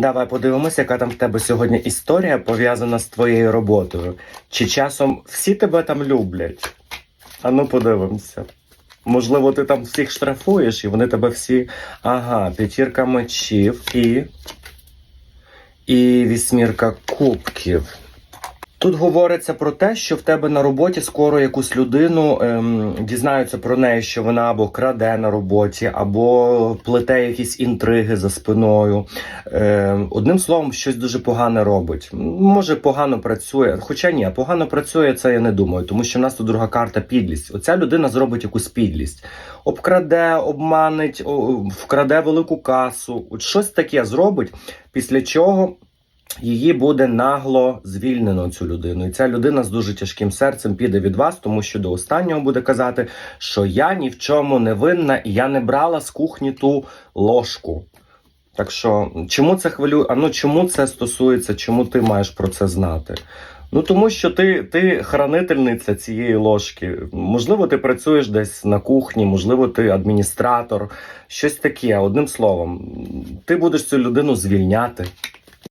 Давай подивимося, яка там в тебе сьогодні історія пов'язана з твоєю роботою. Чи часом всі тебе там люблять? Ану, подивимося. Можливо, ти там всіх штрафуєш, і вони тебе всі. Ага, п'ятірка мечів і. І вісьмірка кубків. Тут говориться про те, що в тебе на роботі скоро якусь людину ем, дізнаються про неї, що вона або краде на роботі, або плете якісь інтриги за спиною. Ем, одним словом, щось дуже погане робить. Може, погано працює. Хоча ні, погано працює, це я не думаю, тому що в нас тут друга карта підлість. Оця людина зробить якусь підлість. Обкраде, обманить, вкраде велику касу. От щось таке зробить, після чого її буде нагло звільнено цю людину. І ця людина з дуже тяжким серцем піде від вас, тому що до останнього буде казати, що я ні в чому не винна, і я не брала з кухні ту ложку. Так що, чому це хвилює? А ну чому це стосується? Чому ти маєш про це знати? Ну тому що ти, ти хранительниця цієї ложки. Можливо, ти працюєш десь на кухні, можливо, ти адміністратор, щось таке. Одним словом, ти будеш цю людину звільняти.